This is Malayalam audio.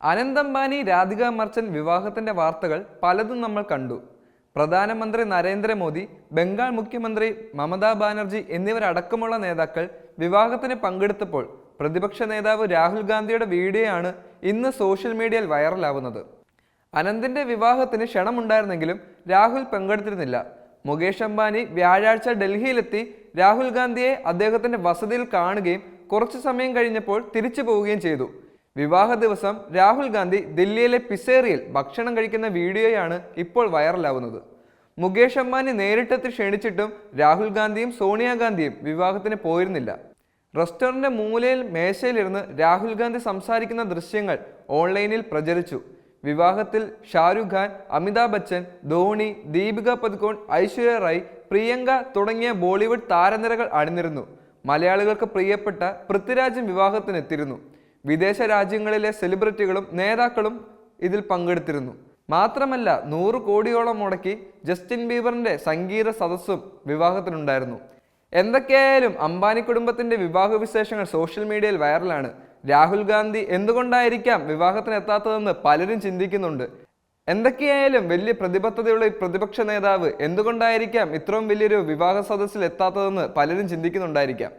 അനന്ത് അംബാനി രാധിക മർച്ചന്റ് വിവാഹത്തിന്റെ വാർത്തകൾ പലതും നമ്മൾ കണ്ടു. പ്രധാനമന്ത്രി നരേന്ദ്രമോദി ബംഗാൾ മുഖ്യമന്ത്രി മമതാ ബാനർജി എന്നിവരടക്കമുള്ള നേതാക്കൾ വിവാഹത്തിന് പങ്കെടുത്തപ്പോൾ പ്രതിപക്ഷ നേതാവ് രാഹുൽ ഗാന്ധിയുടെ വീഡിയോ ആണ് ഇന്ന് സോഷ്യൽ മീഡിയയിൽ വൈറലാവുന്നത്. അനന്തിന്റെ വിവാഹത്തിന് ക്ഷണമുണ്ടായിരുന്നെങ്കിലും രാഹുൽ പങ്കെടുത്തിരുന്നില്ല. മുകേഷ് അംബാനി വ്യാഴാഴ്ച ഡൽഹിയിലെത്തി രാഹുൽ ഗാന്ധിയെ അദ്ദേഹത്തിന്റെ വസതിയിൽ കാണുകയും കുറച്ചു സമയം കഴിഞ്ഞപ്പോൾ തിരിച്ചു പോവുകയും ചെയ്തു. വിവാഹ ദിവസം രാഹുൽ ഗാന്ധി ദില്ലിയിലെ പിസേറിയിൽ ഭക്ഷണം കഴിക്കുന്ന വീഡിയോയാണ് ഇപ്പോൾ വൈറലാവുന്നത്. മുകേഷ് അംബാനി നേരിട്ടെത്തി ക്ഷണിച്ചിട്ടും രാഹുൽ ഗാന്ധിയും സോണിയാഗാന്ധിയും വിവാഹത്തിന് പോയിരുന്നില്ല. റെസ്റ്റോറന്റ് മൂലയിൽ മേശയിലിരുന്ന് രാഹുൽ ഗാന്ധി സംസാരിക്കുന്ന ദൃശ്യങ്ങൾ ഓൺലൈനിൽ പ്രചരിച്ചു. വിവാഹത്തിൽ ഷാരൂഖ് ഖാൻ അമിതാഭ് ബച്ചൻ ധോണി ദീപിക പദുക്കോൺ ഐശ്വര്യ റായ് പ്രിയങ്ക തുടങ്ങിയ ബോളിവുഡ് താരനിരകൾ അണിനിരുന്നു. മലയാളികൾക്ക് പ്രിയപ്പെട്ട പൃഥ്വിരാജും വിവാഹത്തിനെത്തിയിരുന്നു. വിദേശ രാജ്യങ്ങളിലെ സെലിബ്രിറ്റികളും നേതാക്കളും ഇതിൽ പങ്കെടുത്തിരുന്നു. മാത്രമല്ല നൂറ് കോടിയോളം മുടക്കി ജസ്റ്റിൻ ബീബറിന്റെ സംഗീത സദസ്സും വിവാഹത്തിനുണ്ടായിരുന്നു. എന്തൊക്കെയായാലും അംബാനി കുടുംബത്തിന്റെ വിവാഹ വിശേഷങ്ങൾ സോഷ്യൽ മീഡിയയിൽ വൈറലാണ്. രാഹുൽ ഗാന്ധി എന്തുകൊണ്ടായിരിക്കാം വിവാഹത്തിന് എത്താത്തതെന്ന് പലരും ചിന്തിക്കുന്നുണ്ട്. എന്തൊക്കെയായാലും വലിയ പ്രതിബദ്ധതയുള്ള പ്രതിപക്ഷ നേതാവ് എന്തുകൊണ്ടായിരിക്കാം ഇത്രയും വലിയൊരു വിവാഹ സദസ്സിൽ എത്താത്തതെന്ന് പലരും ചിന്തിക്കുന്നുണ്ടായിരിക്കാം.